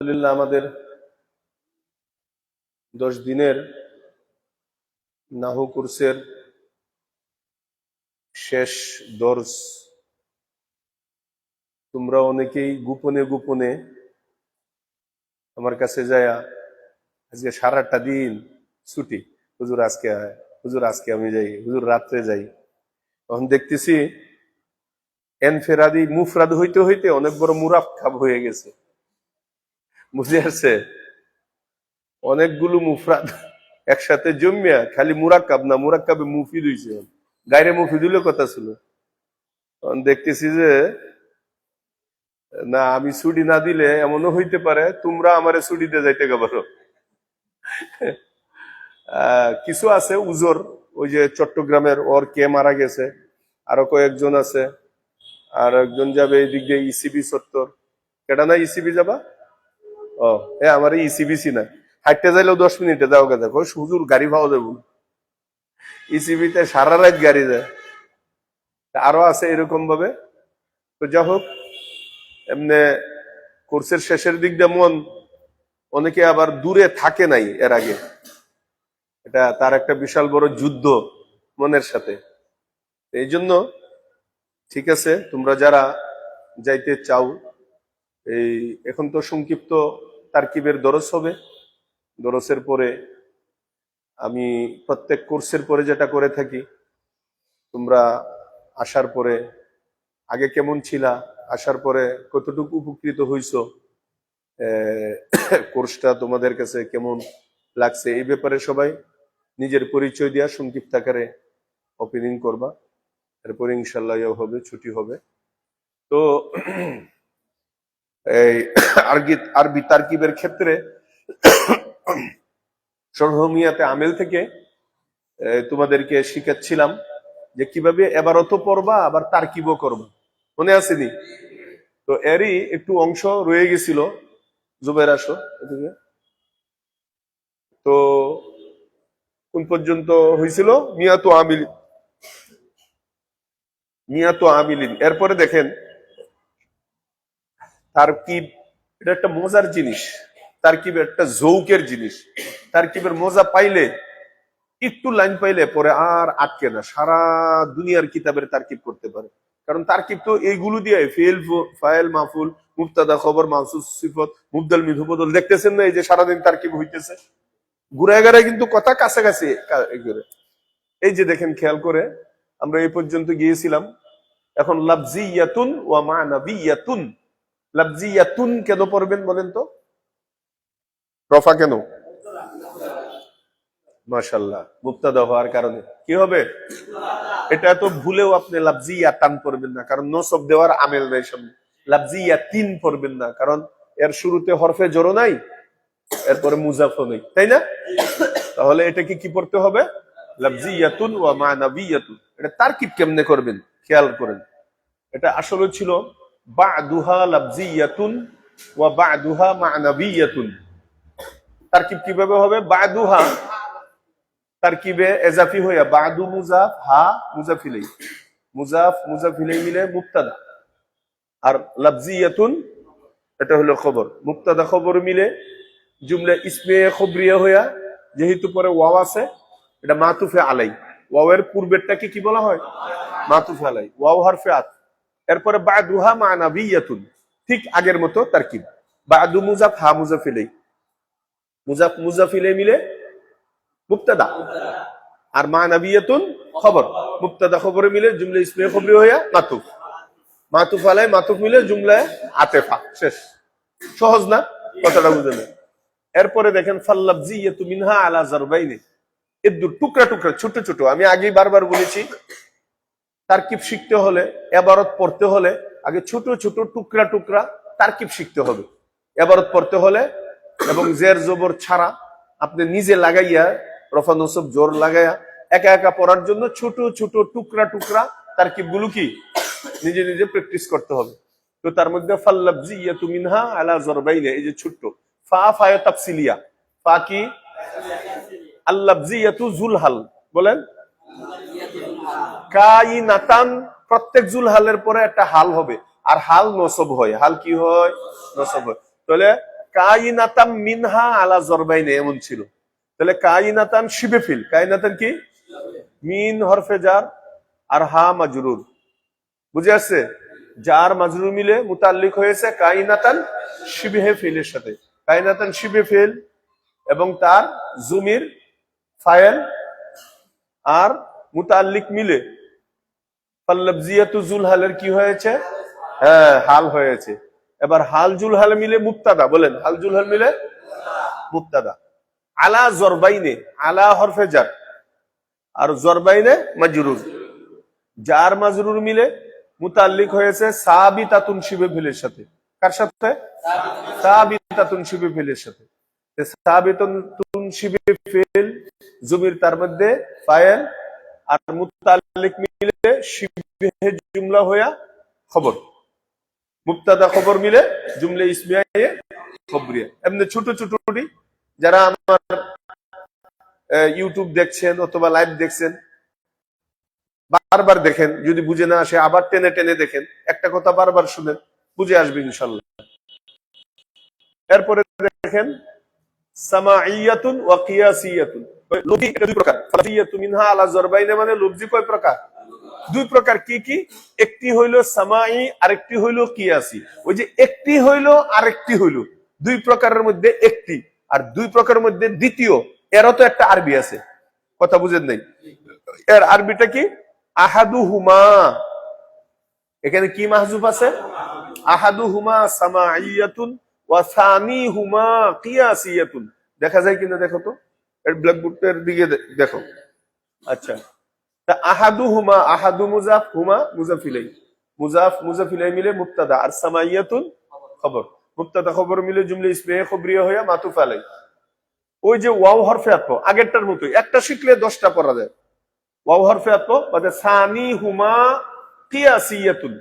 আলহামদুলিল্লাহ, আমাদের দশ দিনের নাহু কোর্সের শেষ দর্স। তোমরা অনেকেই গোপনে গোপনে আমার কাছে যায়া আজকে সারাটা দিন ছুটি। হুজুর আজকে হুজুর আজকে আমি যাই, হুজুর রাত্রে যাই। তখন দেখতেছি এনফেরাদি মুফরাদ হইতে হইতে অনেক বড় মুরাফ খাব হয়ে গেছে। বুঝে আসছে অনেকগুলো মুফরাদ একসাথে জমিয়া খালি মুরাক্কাব না, মুরাক্কাবে মুফিদ হইছে। গাইরে মুফিদ হইলে কথা ছিল। দেখতেছি যে, না, আমি ছুটি না দিলে এমনও হইতে পারে, তোমরা আমারে ছুটি দিয়ে যাইতে পারো। কিছু আছে উজোর, ওই যে চট্টগ্রামের ওর কে মারা গেছে, আরও কয়েকজন আছে। আর একজন যাবে এই দিক দিয়ে ইসিবি সত্তর। কেটা না ইসিবি যাবা? ও, এ আমার ইসিবিসি না হাঁটতে যাইলেও দশ মিনিটে যাও গেছে হুজুর গাড়ি পাওয়া যাব ইসিবিতে সারা রাত গাড়ি যায়। আরও আছে এরকম ভাবে। তো যা হোক, এমনি কোর্সের শেষের দিক দিয়ে মন, অনেকে আবার দূরে থাকে নাই এর আগে। এটা তার একটা বিশাল বড় যুদ্ধ মনের সাথে। এই জন্য ঠিক আছে, তোমরা যারা যাইতে চাও, এই এখন তো সংক্ষিপ্ত তারকিবের দরস হবে। দরসের পরে আমি প্রত্যেক কোর্সের পরে যেটা করে থাকি, তোমরা আসার পরে আগে কেমন ছিলা, আসার পরে কতটুকু উপকৃত হইছ কোর্সটা তোমাদের কাছে কেমন লাগছে, এই ব্যাপারে সবাই নিজের পরিচয় দিয়া সংক্ষিপ্ত আকারে ওপেনিং করবা। এরপরে ইনশাল্লাহ হবে, ছুটি হবে। তো আরবি আরবি তারকিবের ক্ষেত্রে সরহমিয়াতে আমেল থেকে তোমাদেরকে শিখাচ্ছিলাম যে কীভাবে এবারত পড়বা, আবার তারকিবও করবা। মনে আসেনি তো এরই একটু অংশ রয়ে গেছিল। জুবের আসো এদিকে। তো কোন পর্যন্ত হয়েছিল মিয়াতো আমিল মিয়াতো আমিলিন। এরপরে দেখেন এটা একটা মজার জিনিস তারকিব একটা জৌকের জিনিস তারকিবের মজা পাইলে, একটু লাইন পাইলে পরে আর আটকে না, সারা দুনিয়ার কিতাবের করতে পারে। কারণ তারকিব তো এইগুলো দিয়ে ফেল ফাইল মাহফুল মুক্তাদা খবর মাহসুস সিফত মিধুবদল দেখতেছেন না এই যে সারাদিন তারকিব হইতেছে? ঘুরে গেড়ে কিন্তু কথা কাছাকাছি এই যে দেখেন, খেয়াল করে, আমরা এই পর্যন্ত গিয়েছিলাম, এখন লাফজিয়াতুন ওয়া মানাবিয়াতুন। লাফজিয়াতুন কেন পড়বেন বলেন তো? রফা কেন? মাশাল্লাহ মুক্তাদা হওয়ার কারণে। কি হবে? এটা তো ভুলেও আপনি লাফজিয়া টান পড়বেন না, কারণ নসব দেওয়ার আমেল নাই সামনে। লাফজিয়া তিন পড়বেন না, কারণ এর শুরুতে হরফে জড়ো নাই, এরপরে মুজাফও নেই, তাই না? তাহলে এটাকে কি পড়তে হবে? লাফজিয়াতুন ওয়া মানাবিয়াতুন। এটা তারকিব কেমনে করবেন? খেয়াল করেন। এটা আসলে ছিল বা'দুহা লাফজিয়াতুন ওয়া বা'দুহা মানাবিয়াতুন। তারকিব কীভাবে হবে? বা'দুহা তারকিবে এজাফি হইয়া, বাদু মুজাফ, হা মুজাফিলাই মুজাফ মুজাফিলাই মিলে মুক্তাদা আর লাফজিয়াতুন এটা হলো খবর। মুক্তাদা খবর মিলে জুমলা ইসমে খবরিয়া হইয়া, যেহেতু পরে ওয়াও আছে, এটা মাতুফে আলাই। ওয়াওয়ের পূর্বেরটাকে কি বলা হয়? মাতুফে আলাই। ওয়াও হারফে আত। এরপরে বাদুহা মানাবিয়াতুন। ঠিক আগের মতো তারকিব। বাদু মুজাফ, হা মুজাফিলাই। মুজাফ মুজাফিলাই মিলে মুক্তাদা আর মা নাবিয়াতুন খবর। মুক্তাদা খবরে মিলে জুমলা ইসমে খবরি হইয়া মাতুফ। মাতুফ আলাই, মাতুফ মিলে জুমলায় আতেফা। শেষ। সহজ না? কথাটা বুঝে নেন এরপরে দেখেন ফাল্লাবজি ইয়াতু মিনহা আলা জারবাইনি। এর দু টুকরা টুকরা, ছোট ছোট। আমি আগেই বারবার বলেছি তারকিব শিখতে হলে, এবারত পড়তে হলে, আগে ছোট ছোট টুকরা টুকরা তারকিব শিখতে হবে। এবারত পড়তে হলে এবং জের জবর ছাড়া আপনি নিজে লাগাইয়া, রফা নসব জোর লাগাইয়া, একা একা পড়ার জন্য ছোট ছোট টুকরা টুকরা তারকিবগুলো কি? নিজে নিজে প্র্যাকটিস করতে হবে। তো তার মধ্যে ফাল্লাবজি ইয়াতু মিনহা আলা জরবাইনে, এই যে ছোট্ট, ফা ফায়া তাফসিলিয়া। ফা কি? আল্লাবজি ইয়াতু জুলহাল, বলেন? কাইনাতান প্রত্যেক জুলহালের পরে একটা হাল হবে। আর হাল নসব হয়। হাল কি হয়? নসব হয়। তাহলে কাইনাতাম মিনহা আলা জরবাইনে, এমন ছিল। তাহলে কাইনাতান শিবে ফিল। কাইনাতান কি? মিন হরফে জার আর হা মাজরুর। বুঝে আসছে? যার মাজরুর মিলে মুতাল্লিক হয়েছে কাইনাতান শিবে ফিলের সাথে। কাইনাতান শিবে ফিল এবং তার জুমির ফায়েল আর মুতাল্লিক মিলে। জুলহালের কি হয়েছে? হ্যাঁ হাল হয়েছে। এবার হাল জুলহাল মিলে মুক্তাদা বলেন। হাল জুলহাল মিলে মুক্তাদা আলা জরবাইনে, আলা হরফে জার। আর জরবাইনে মাজরুর। যার মাজরুর মিলে মুতাল্লিক হয়েছে সাবিতাতুন শিবে ফিলের সাথে। কার সাথে? সাবিতাতুন শিবে ফিলের সাথে। তো সাবিতাতুন শিবে ফিল জমির তার মধ্যে ফায়েল আর মুতাল্লিক মিলে শিবে জুমলা হইয়া খবর। মুক্তাদা খবর মিলে জুমলে ইসমিয়া খবরিয়া এমনি ছোট ছোট যারা আমার ইউটিউব দেখছেন অথবা লাইভ দেখছেন, বারবার দেখেন, যদি বুঝে না আসে, আবার টেনে টেনে দেখেন, একটা কথা বারবার শুনেন, বুঝে আসবে ইনশাল্লাহ। এরপরে দেখেন সামাইয়াতুন ওয়া কিয়াসিয়াতুন। ওই লুবজি এটা দুই প্রকার। মিনহা আলা মানে কয় প্রকার? দুই প্রকার কি কি? একটি সামাই, আরেকটি কিয়াসি। ওই যে একটি আরেকটি দুই প্রকারের মধ্যে একটি। আর দুই প্রকারের মধ্যে দ্বিতীয়। এরও তো একটা আরবি আছে। কথা বুঝেন নাই? এর আরবিটা কি? আহাদু হুমা এখানে কি মাহজুব আছে? আহাদু হুমা সামাইয়াতুন ওয়া সানি হুমা কিয়াসিয়াতুন। দেখা যায় কিনা দেখো তো? ব্ল্যাকবোর্ডের দিকে দেখো। আচ্ছা। তা আহাদু হুমা আহাদু মুজাফ হুমা মুজাফিলাই। মুজাফ মুজাফিলাই মিলে মুক্তাদা আর সামাইয়াতুন খবর। মুক্তাদা খবর মিলে জুমলে ইসমে খবরিয়া হইয়া মাতুফ আলাই ওই যে ওয়াও হরফে আত্ম আগেরটার মতোই। একটা শিখলে দশটা পড়া যায়। ওয়াও হরফে আত্ম মানে সানি হুমা কিয়াসিয়াতুন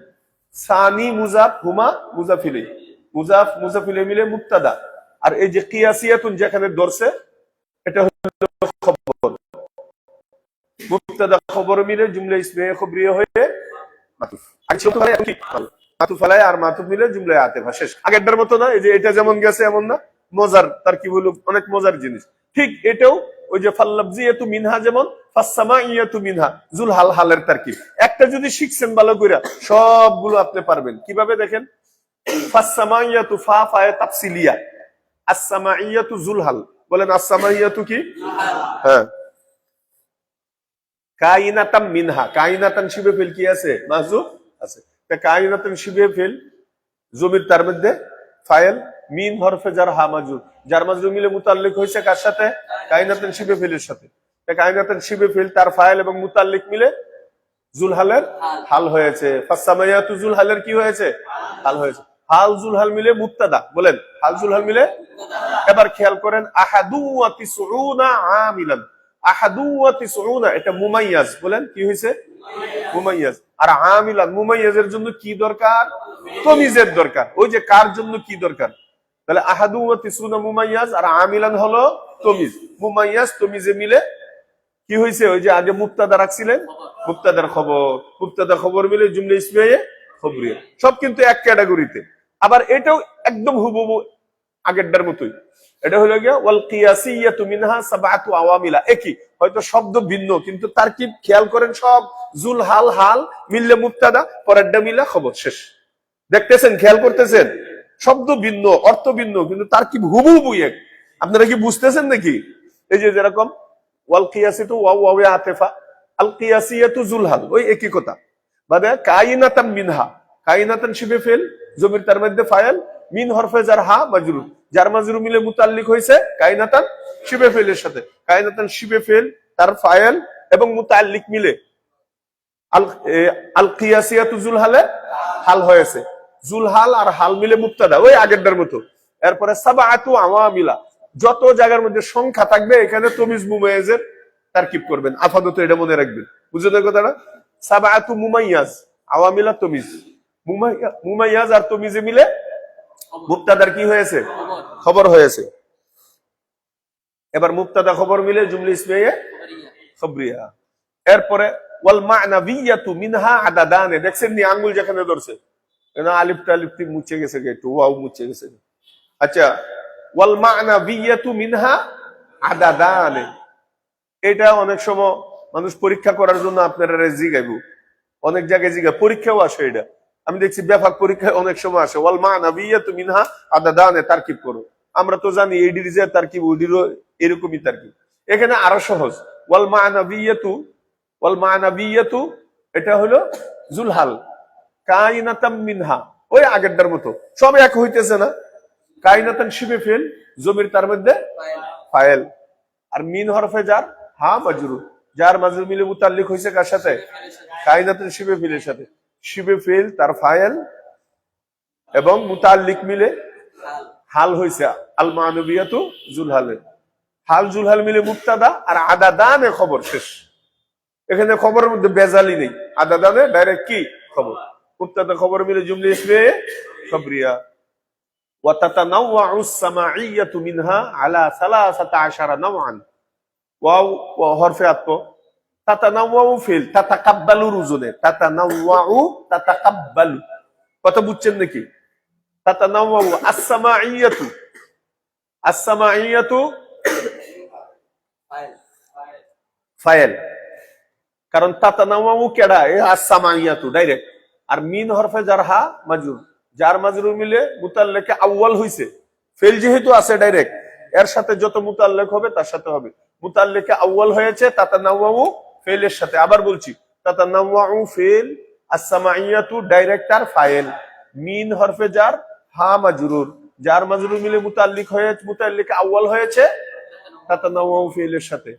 সানি মুজাফ হুমা মুজাফিলাই। মুজাফ মুজাফিলাই মিলে মুক্তাদা আর এই যে কিয়াসিয়াতুন যেখানে ধরছে এটা হলো খবর। খবর মিলে জুমলে ইসমে হয়ে এটাও, ওই যে মিনহা যেমন মিনহা হালের একটা যদি শিখছেন ভালো করে, সবগুলো আপনি পারবেন। কীভাবে দেখেন? ফাসামা ইয়াতু ফা ফায়ে তাফসিলিয়া আসামা ইয়াতু জুল হাল বলেন আসামা ইয়াতু কি? হ্যাঁ। কাইনাতাম মিনহা, কাইনাতান শিবে ফেল কি আছে? মাহজুব আছে। তা কাইনাতান শিবে ফেল জমির তার মধ্যে ফাইল মিন হরফে যার হা মাজুর যার মাজুর মিলে মুতাল্লিক হয়েছে কার সাথে? কাইনাতান শিবে ফেলের সাথে। কাইনাতান শিবে ফেল তার ফাইল এবং মুতাল্লিক মিলে জুলহালের হাল হয়েছে। ফাসামাইয়াতু জুলহালের কি হয়েছে? হাল হয়েছে। হাল মিলে মুক্তাদা বলেন হাল মিলে? এবার খেয়াল করেন আহাদু ওয়া তিসউনা আমিলান আহাদু ওয়া তিসউনা এটা মুমাইয়াজ, বলেন, কি হয়েছে মুমাইয়াজ, আর আমিলান, মুমাইয়াজের জন্য কি দরকার? তমিজের দরকার, ওই যে কার জন্য কি দরকার? তাহলে আহাদু ওয়া মুমাইয়াজ, আর আমিলান হলো তমিজ, মুমাইয়াজ তমিজে মিলে কি হয়েছে ওই যে আগে মুক্তাদা রাখছিলেন মুক্তাদার খবর মুক্তাদা খবর মিলে জুমলে ইসমাইয়ে খবরিয়া, সব কিন্তু এক ক্যাটাগরিতে। আবার এটাও একদম হুবহু আগেরটার মতোই। এটা হলো গিয়া, ওয়াল কিয়াসিয়াতু মিনহা সাবআতু আওয়ামিলা। একই হয়তো শব্দ ভিন্ন, কিন্তু তার কি খেয়াল করেন সব? জুল হাল হাল মিললে মুক্তাদা পরেরটা মিলা খবর শেষ। দেখতেছেন, খেয়াল করতেছেন? শব্দ ভিন্ন, অর্থ ভিন্ন, কিন্তু তার কি হুবহু এক? আপনারা কি বুঝতেছেন নাকি? এই যে যেরকম, ওয়াল কিয়াসিতু ওয়াও ওয়াও আতেফা। আল কিয়াসিয়াতু জুলহাল ওই একই কথা। মানে কাইনাতাম মিনহা। কাইনাতান শিবে ফেল, জমির তার মধ্যে ফায়াল, মিন হরফে যার হা মাজরুর যার মাজরু মিলে মুতাল্লিক হয়েছে কাইনাতান শিবে ফেলের সাথে। কাইনাতান শিবে ফেল, তার ফায়াল এবং মুতাল্লিক মিলে আল কিয়াসিয়াতু জুলহালে হাল হয়েছে। জুলহাল আর হাল মিলে মুক্তাদা ওই আগেরটার মতো। এরপরে সাবাআতু আওয়ামিলা, যত জায়গার মধ্যে সংখ্যা থাকবে, এখানে তমিজ মুমাইয়াজের তারকিব করবেন। আপাতত এটা মনে রাখবেন। বুঝলেন কথাটা? সাবাআতু মুমাইয়াজ, আওয়ামিলা তমিজ। মুমাইয়াজ আর তমিজে মিলে মুক্তাদার কি হয়েছে? খবর হয়েছে। এবার মুক্তাদা খবর মিলে জুমলি ইসমাইয়ে খবরিয়া। এরপরে মিনহা দেখছেন আঙ্গুল যেখানে ধরছে? না মুছে গেছে একটু মুছে গেছে আচ্ছা ওয়াল মিনহা এটা অনেক সময় মানুষ পরীক্ষা করার জন্য আপনারা জিগাইব। অনেক জায়গায় জিগা পরীক্ষাও আসে এটা। আমি দেখছি ব্যাপক পরীক্ষায় অনেক সময় আসে। ওয়াল মা'নাবিয়াতু মিনহা আদাদানে তারকিব করো। আমরা তো জানি এডির যে তারকিব ওডিরও এরকমই তারকিব। এখানে আরও সহজ। ওয়াল মা'নাবিয়াতু ওয়াল মা'নাবিয়াতু, এটা হলো জুলহাল। কাইনাতাম মিনহা। ওই আগেরটার মতো। সব এক হইতেছে না। কাইনাতান শিবে ফেল, জমির তার মধ্যে ফায়েল। আর মিন হরফে যার হা মাজরু যার মাজরু মিলে মুতাল্লিক হয়েছে কার সাথে? কাইনাতান শিবে ফেলের সাথে। শিবে ফেল তার ফায়েল এবং মুতাল্লিক মিলে হাল হয়েছে আল মানবিয়াতু জুলহালে হাল জুলহাল মিলে মুক্তাদা আর আদা দানে খবর শেষ এখানে খবরের মধ্যে বেজালি নেই আদা দানে ডাইরেক্ট কি খবর মুক্তাদা খবর মিলে জুমলি ইসমে খবরিয়া وتتنوع السماعية منها على ثلاثة عشر نوعا واو وحرف عطف তাতানাওয়াউ ফিল তাতাকাব্বালুর উজনে তাতানাওয়াউ তাতাকাব্বালু। কথা বুঝছেন নাকি? তাতানাওয়াউ ফায়েল কারণ তাতানাওয়াউ কেডা? ডাইরেক্ট। আর মিন হরফে জারহা মাজুর যার মাজুর মিলে মুতাল্লেকে আউয়াল হইছে। ফেল যেহেতু আছে ডাইরেক্ট এর সাথে যত মুতাল্লেক হবে তার সাথে হবে। মুতাল্লেকে আউয়াল হয়েছে তাতানাওয়াউ ফেলের সাথে। আবার বলছি, তাতানাওয়াউ ফেল আসামাইয়াতু ডাইরেক্ট আর ফাইল মিন হরফে যার, হা মাজরুর। যার মাজরুর মিলে মুতাল্লিক হয়েছে মুতাল্লিকে আউয়াল হয়েছে, তাতানাওয়াউ ফেলের সাথে।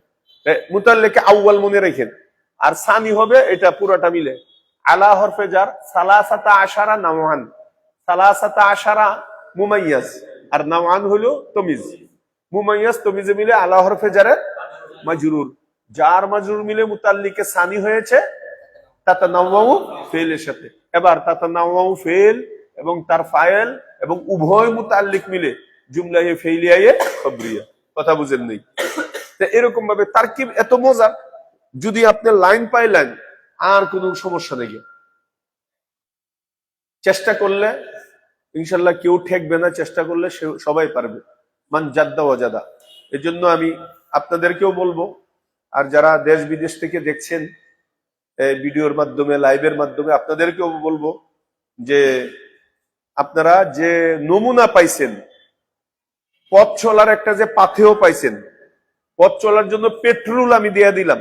মুতাল্লিকে আউয়াল মনে রেখেন। আর সানি হবে, এটা পুরোটা মিলে। আলা হরফে যার, সালাসাতা আশারা নাওয়ান। সালাসাতা আশারা মুমাইয়াস আর নাওয়ান হলো তমিজ। মুমাইয়াস তমিজে মিলে আলা হরফে যারে মাজরুর। যার মাজরুর মিলে মুতাল্লিকে সানি হয়েছে তাতা নাওয়াউ ফেলের সাথে। এবার তাতা নাওয়াউ ফেল এবং তার ফায়েল এবং উভয় মুতাল্লিক মিলে জুমলাহে ফেলিয়ায়ে খবরিয়া। কথা বুঝেন নেই? এরকম ভাবে তারকিব এত মজার, যদি আপনি লাইন পাই লাইন, আর কোনো সমস্যা নেই। চেষ্টা করলে, ইনশাল্লাহ কেউ ঠেকবে না, চেষ্টা করলে সবাই পারবে। মান জাদ্দা ওয়াজাদা। এই জন্য আমি আপনাদেরকেও বলব আর যারা দেশ বিদেশ থেকে দেখছেন ভিডিওর মাধ্যমে, লাইভের মাধ্যমে, আপনাদেরকেও বলব যে আপনারা যে নমুনা পাইছেন, পথ চলার একটা যে পাথেও পাইছেন, পথ চলার জন্য পেট্রোল আমি দিয়ে দিলাম,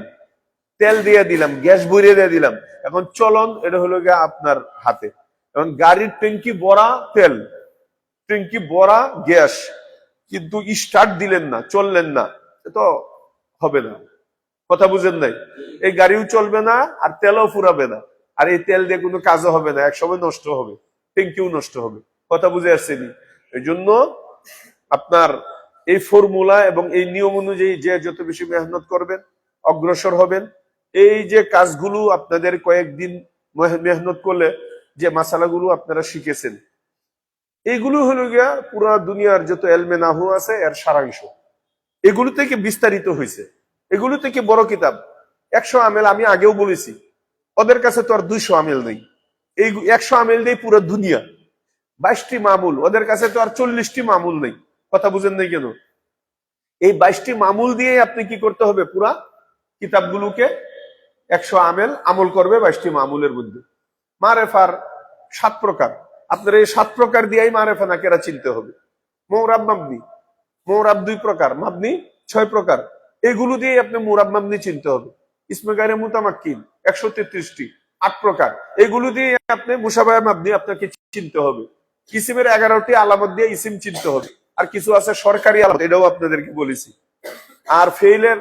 তেল দিয়ে দিলাম, গ্যাস ভরিয়ে দিয়ে দিলাম। এখন চলন, এটা হলো গিয়ে আপনার হাতে। এখন গাড়ির ট্যাঙ্কি ভরা তেল, ট্যাঙ্কি ভরা গ্যাস, কিন্তু স্টার্ট দিলেন না, চললেন না তো হবে না। কথা বুঝেন নাই? এই গাড়িও চলবে না, আর তেলও ফুরাবে না। আর এই তেল দিয়ে কোনো কাজও হবে না, একসময় নষ্ট হবে ট্যাঙ্কিও নষ্ট হবে। কথা বুঝে আসছেন? এই জন্য আপনার এই ফর্মুলা এবং এই নিয়ম অনুযায়ী যে যত বেশি মেহনত করবেন, অগ্রসর হবেন, এই যে কাজগুলো আপনাদের কয়েকদিন মেহ- মেহনত করলে যে মাসালাগুলো আপনারা শিখেছেন এইগুলো হলো গিয়া পুরো দুনিয়ার যত এলমে নাহু আছে, এর সারাংশ। এগুলো থেকে বিস্তারিত হয়েছে এগুলো থেকে বড় কিতাব? একশো আমেল আমি আগেও বলেছি। ওদের কাছে তো আর দুইশো আমেল নেই। এই একশো আমেল নেই পুরো দুনিয়া। বাইশটি মামুল, ওদের কাছে তো আর চল্লিশটি মামুল নেই। কথা বুঝেন নাই কেন? এই বাইশটি মামুল দিয়ে আপনি কি করতে হবে পুরা কিতাবগুলোকে? একশো আমেল আমল করবে বাইশটি মামুলের মধ্যে। মারেফার সাত প্রকার। আপনার এই সাত প্রকার দিয়েই মারেফা নাকেরা চিনতে হবে। মৌরাব মাবনি। মৌরাব দুই প্রকার। মাবনি ছয় প্রকার। এগুলো দিয়ে আপনি মুরাব মাবনি চিনতে হবে। ইসমে গায়ে মুতামাক্কিন একশো তেত্রিশটি, আট প্রকার। এগুলো দিয়ে আপনি মুসাবায় মাবনি আপনাকে চিনতে হবে। ইসিমের এগারোটি আলামত দিয়ে ইসিম চিনতে হবে। আর কিছু আছে সরকারি আলামত, এটাও আপনাদেরকে বলেছি। আর ফেইলের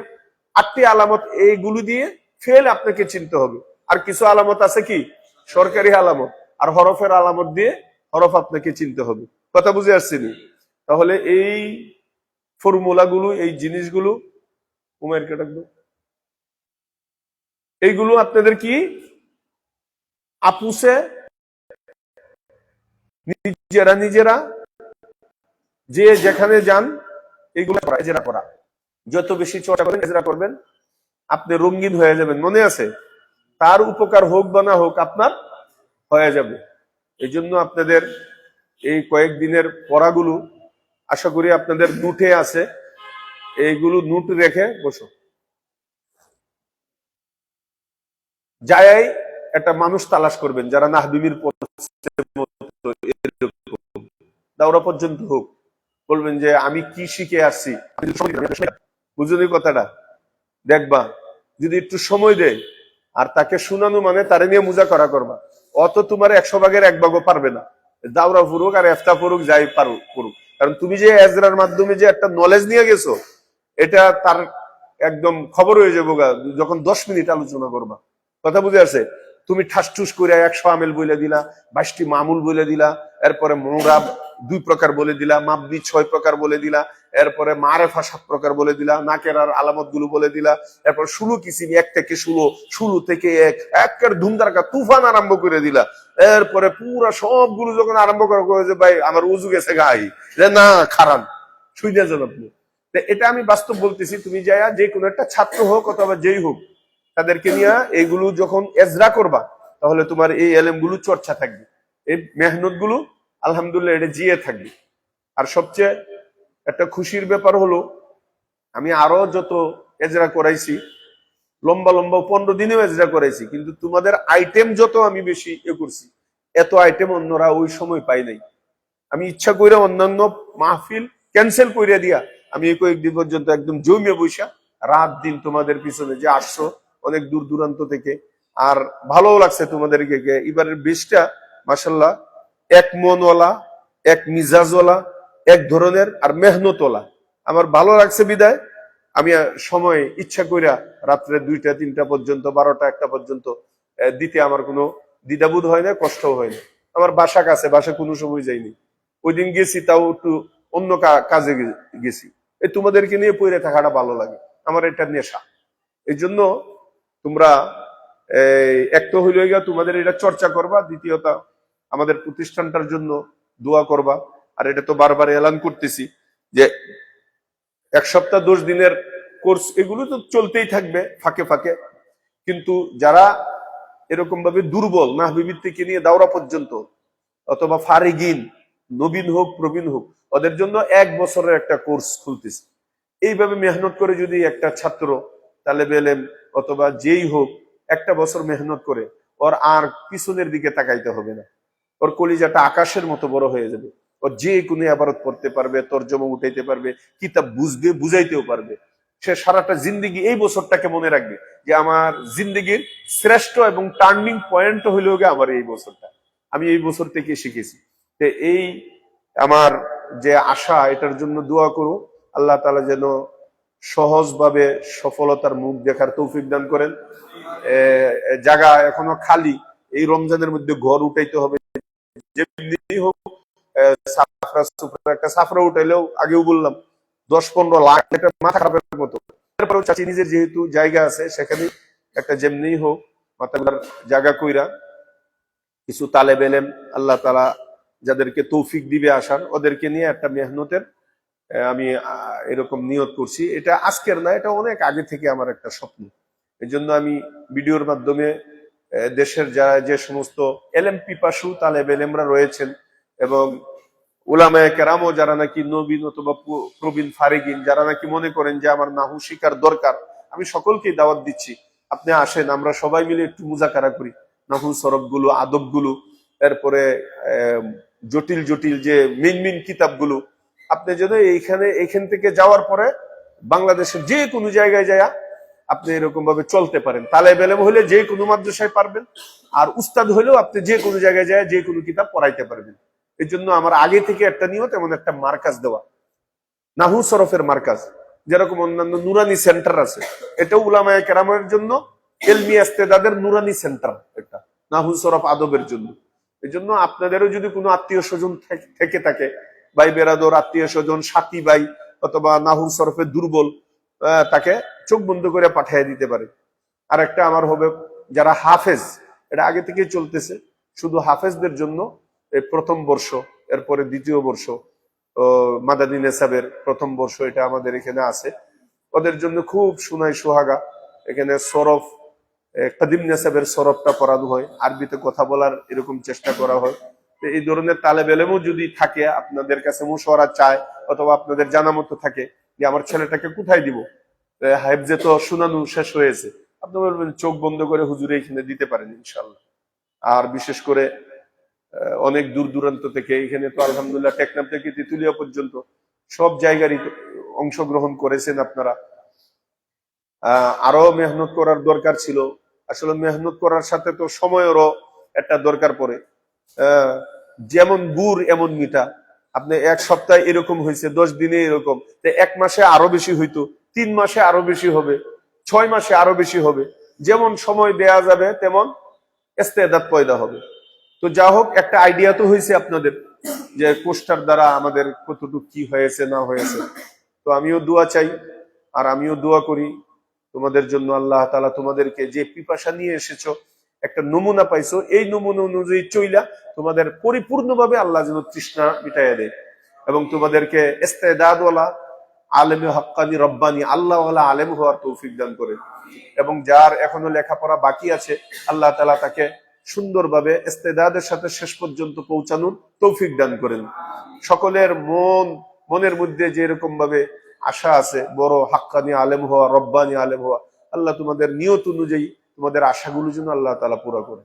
আটটি আলামত এইগুলো দিয়ে ফেল আপনাকে চিনতে হবে। আর কিছু আলামত আছে কি? সরকারি আলামত। আর হরফের আলামত দিয়ে হরফ আপনাকে চিনতে হবে। কথা বুঝে আসছেনি? তাহলে এই ফর্মুলা গুলো এই জিনিসগুলো উমেরকে ডাকবো? এইগুলো আপনাদের কি? আপুসে, নিজেরা নিজেরা, যে যেখানে যান করা এজেরা করা। যত বেশি চর্চা করবেন এজেরা করবেন। আপনি রঙিন হয়ে যাবেন, মনে আছে? তার উপকার হোক বা না হোক, আপনার হয়ে যাবে। এই জন্য আপনাদের এই কয়েকদিনের পড়াগুলো, আশা করি আপনাদের নোটে আছে। এইগুলো নোট রেখে বসো। যাই একটা মানুষ তালাশ করবেন, যারা নাহবিমির দাওরা পর্যন্ত হোক, বলবেন যে আমি কি শিখে আসছি। বুঝলি কথাটা? দেখবা, যদি একটু সময় দেয়, আর তাকে শুনানো মানে তারে নিয়ে মুজা করা করবা। অত তোমার একশো ভাগের এক ভাগও পারবে না। দাওরা ফুরুক আর এফতা ফুরুক যাই পারো করুক। কারণ তুমি যে এজরার মাধ্যমে যে একটা নলেজ নিয়ে গেছো এটা তার একদম খবর হয়ে যাব যখন দশ মিনিট আলোচনা করবা। কথা বুঝে আছে? তুমি ঠাসঠুস করে একশো আমেল বলে দিলা, বাইশটি মামুল বলে দিলা, এরপরে মোরাব দুই প্রকার বলে দিলা মাবনি ছয় প্রকার বলে দিলা, এরপরে মারেফা সাত প্রকার বলে দিলা, নাকের আর আলামতগুলো বলে দিলা, এরপর ষোলো কিসিম এক থেকে ষোলো ষোলো থেকে এক, একের ধুমধারকা তুফান আরম্ভ করে দিলা। এরপরে পুরা সবগুলো যখন আরম্ভ করা ভাই, আমার উজু গেছে গাই। যে না, খারান শুনে যান আপনি। এটা আমি বাস্তব বলতেছি, তুমি যাইয়া যে কোনো একটা ছাত্র হোক অথবা যেই হোক, তাদেরকে নিয়ে এইগুলো যখন এজরা করবা, তাহলে তোমার এই এলেমগুলো চর্চা থাকবে। এই মেহনতগুলো আলহামদুলিল্লাহ, এটা জিয়ে থাকবে। আর সবচেয়ে একটা খুশির ব্যাপার হলো, আমি আরও যত এজরা করাইছি, লম্বা লম্বা পনেরো দিনেও এজরা করাইছি, কিন্তু তোমাদের আইটেম যত আমি বেশি এ করছি, এত আইটেম অন্যরা ওই সময় পাই নাই। আমি ইচ্ছা করে অন্যান্য মাহফিল ক্যান্সেল করে দিয়া আমি কয়েকদিন পর্যন্ত একদম জমিয়ে বৈশা রাত দিন তোমাদের পিছনে যে আসছো, অনেক দূর দূরান্ত থেকে। আর ভালো লাগছে তোমাদেরকে এবারের বেশটা মাসাল্লাহ এক মনওয়ালা, এক মিজাজওয়ালা, এক ধরনের, আর মেহনতওয়ালা। আমার ভালো লাগছে বিদায়। আমি সময় ইচ্ছা কইরা রাত্রে দুইটা, তিনটা পর্যন্ত, বারোটা, একটা পর্যন্ত দিতে আমার কোনো দ্বিধাবোধ হয় না, কষ্টও হয় না। আমার বাসা কাছে, বাসা কোনো সময় যাইনি। ওই দিন গেছি, তাও একটু অন্য কাজে গেছি। এই তোমাদেরকে নিয়ে পড়ে থাকাটা ভালো লাগে। আমার এটা নেশা। এই জন্য তোমরা এক তো হইল গিয়া তোমাদের এটা চর্চা করবা, দ্বিতীয়ত আমাদের প্রতিষ্ঠানটার জন্য দোয়া করবা। আর এটা তো বারবার এলান করতেছি যে এক সপ্তাহ দশ দিনের কোর্স, এগুলো তো চলতেই থাকবে ফাঁকে ফাঁকে। কিন্তু যারা এরকম ভাবে দুর্বল মাহবিবির থেকে নিয়ে দাওরা পর্যন্ত, অথবা ফারিগিন নবীন হোক, প্রবীণ হোক, ওদের জন্য এক বছরের একটা কোর্স খুলতেছে। এইভাবে মেহনত করে যদি একটা ছাত্র তাহলে বেলেম অথবা যেই হোক, একটা বছর মেহনত করে, ওর আর পিছনের দিকে তাকাইতে হবে না। ওর কলিজাটা আকাশের মতো বড় হয়ে যাবে। ও যে কোনো আবারত পড়তে পারবে, তর্জমা উঠাইতে পারবে, কিতাব বুঝবে, বুঝাইতেও পারবে। সে সারাটা জিন্দিগি এই বছরটাকে মনে রাখবে যে আমার জিন্দিগির শ্রেষ্ঠ এবং টার্নিং পয়েন্ট হইল গিয়ে আমার এই বছরটা। আমি এই বছর থেকে শিখেছি। এই আমার যে আশা, এটার জন্য দোয়া করো আল্লাহ তালা যেন সহজভাবে সফলতার মুখ দেখার তৌফিক দান করেন। জায়গা এখনও খালি, এই রমজানের মধ্যে ঘর উঠাইতে হবে। একটা সাফরা উঠাইলেও আগেও বললাম, দশ পনেরো লাখ একটা মাথা খারাপের মতো। তারপরেও চাচি নিজের যেহেতু জায়গা আছে, সেখানে একটা যেমনি হোক মাথাগুলার জায়গা কইরা কিছু তালে বেলেম আল্লাহ তালা যাদেরকে তৌফিক দিবে আসার, ওদেরকে নিয়ে একটা মেহনতের আমি এরকম নিয়ত করছি। এটা আজকের না, এটা অনেক আগে থেকে আমার একটা স্বপ্ন। এই জন্য আমি ভিডিওর মাধ্যমে দেশের যারা যে সমস্ত এলএম পিপাসু তালেব এলেমরা রয়েছেন এবং উলামায়ে কেরামও যারা নাকি নবীন অথবা প্রবীণ ফারেগিন, যারা নাকি মনে করেন যে আমার নাহু শিকার দরকার, আমি সকলকেই দাওয়াত দিচ্ছি। আপনি আসেন, আমরা সবাই মিলে একটু মুজাকারা করি। নাহু সরবগুলো আদবগুলো এরপরে জটিল জটিল যে মিন মিন কিতাবগুলো, আপনি যদি এইখানে এখান থেকে যাওয়ার পরে বাংলাদেশের যে কোনো জায়গায় যায়া আপনি এরকম ভাবে চলতে পারেন। তালে বেলেম হলে যে কোনো মাদ্রাসায় পারবেন, আর উস্তাদ হলেও আপনি যে কোনো জায়গায় যায় যে কোনো কিতাব পড়াইতে পারবেন। এই জন্য আমার আগে থেকে একটা নিয়ত, এমন একটা মার্কাজ দেওয়া। নাহু সরফের মার্কাজ, যেরকম অন্যান্য নুরানি সেন্টার আছে। এটাও উলামায়ে কেরামের জন্য, এলমি আস্তেদাদের নুরানি সেন্টার এটা, নাহু সরফ আদবের জন্য। এই জন্য আপনাদেরও যদি কোনো আত্মীয় স্বজন থেকে থাকে, ভাই বেরাদর, আত্মীয় স্বজন, সাথী ভাই অথবা নাহু সরফে দুর্বল তাকে চোখ বন্ধ করে পাঠিয়ে দিতে পারে। আর একটা আমার হবে যারা হাফেজ, এটা আগে থেকে চলতেছে, শুধু হাফেজদের জন্য এই প্রথম বর্ষ, এরপরে দ্বিতীয় বর্ষ মাদানী নেসাবের প্রথম বর্ষ এটা আমাদের এখানে আছে। ওদের জন্য খুব সুনাই সোহাগা, এখানে সরফ কাদিম নেসাবের সরফটা পড়ানো হয়, আরবিতে কথা বলার এরকম চেষ্টা করা হয়। তো এই ধরনের তালেব এলেমও যদি থাকে, আপনাদের কাছে মুশওয়ারা চায় অথবা আপনাদের জানা মতো থাকে যে আমার ছেলেটাকে কোথায় দিব? হাইবজে তো শুনানো শেষ হয়েছে। আপনি বলবেন, চোখ বন্ধ করে হুজুরে এখানে দিতে পারেন ইনশাল্লাহ আর বিশেষ করে অনেক দূর দূরান্ত থেকে, এখানে তো আলহামদুলিল্লাহ টেকনাম থেকে তিতুলিয়া পর্যন্ত সব জায়গারই অংশগ্রহণ করেছেন আপনারা। আরও মেহনত করার দরকার ছিল। আসলে মেহনত করার সাথে তো সময়েরও একটা দরকার পড়ে। যেমন গুড়, এমন মিঠা। আপনি এক সপ্তাহে এরকম হয়েছে, দশ দিনে এরকম। এক মাসে আরও বেশি হইতো, তিন মাসে আরও বেশি হবে, ছয় মাসে আরও বেশি হবে। যেমন সময় দেয়া যাবে, তেমন ইস্তেদাত পয়দা হবে। তো যা হোক, একটা আইডিয়া তো হয়েছে আপনাদের, যে কোষ্টার দ্বারা আমাদের কতটুকু কি হয়েছে, না হয়েছে। তো আমিও দোয়া চাই, আর আমিও দোয়া করি। তোমাদের জন্য আল্লাহ তালা তোমাদেরকে যে পিপাসা নিয়ে এসেছ, একটা নমুনা পাইছো, এই নমুনা অনুযায়ী চইলা তোমাদের পরিপূর্ণভাবে আল্লাহ যেন তৃষ্ণা মিটাইয়া দেয়। এবং তোমাদেরকে ইস্তেদাদওয়ালা, আলেমে হক্কানি, রব্বানি, আল্লাহওয়ালা আলেম হওয়ার তৌফিক দান করে। এবং যার এখনও লেখাপড়া বাকি আছে, আল্লাহ তালা তাকে সুন্দরভাবে ইস্তেদাদের সাথে শেষ পর্যন্ত পৌঁছানোর তৌফিক দান করেন। সকলের মন, মনের মধ্যে যে এরকম ভাবে আশা আছে, বড় হাক্কানি আলেম হওয়া, রব্বানি আলেম হওয়া। আল্লাহ তোমাদের নিয়ত অনুযায়ী তোমাদের আশাগুলো যেন আল্লাহ তালা পুরা করে।